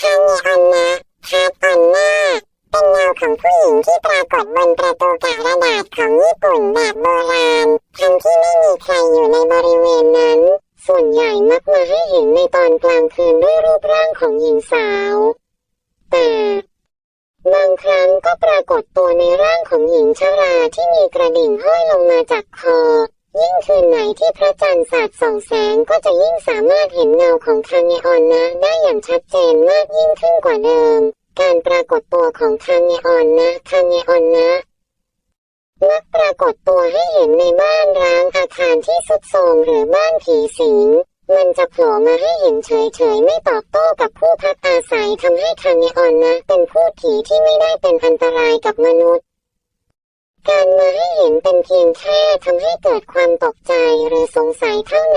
คาเนออนนะคาตอนหน้าเป็นเงาของผู้หญิงที่ปรากฏบนประตูกะระดาษของญี่ปุ่นแบบโบราณทั้งที่ไม่มีใครอยู่ในบริเวณนั้น ส่วนใหญ่มักมาให้เห็นในตอนกลางคืนด้วยรูปร่างของหญิงสาว แต่บางครั้งก็ปรากฏตัวในร่างของหญิงชราที่มีกระดิ่งห้อยลงมาจากคอ คืนไหนที่พระจันทร์สาดส่องแสงก็จะยิ่งสามารถเห็นเงาของคาเนออนนะได้อย่างชัดเจนมากยิ่งขึ้นกว่าเดิม การปรากฏตัวของคาเนออนนะคาเนออนนะมักปรากฏตัวให้เห็นในบ้านร้างอาคารที่สุดโทรมหรือบ้านผีสิงมันจะโผล่มาให้เห็นเฉยๆไม่ตอบโต้กับผู้พักอาศัยทำให้คาเนออนนะ เป็นพูดผีที่ไม่ได้เป็นอันตรายกับมนุษย์ เป็นเพียงแค่ทำให้เกิดความตกใจหรือสงสัยเท่านั้น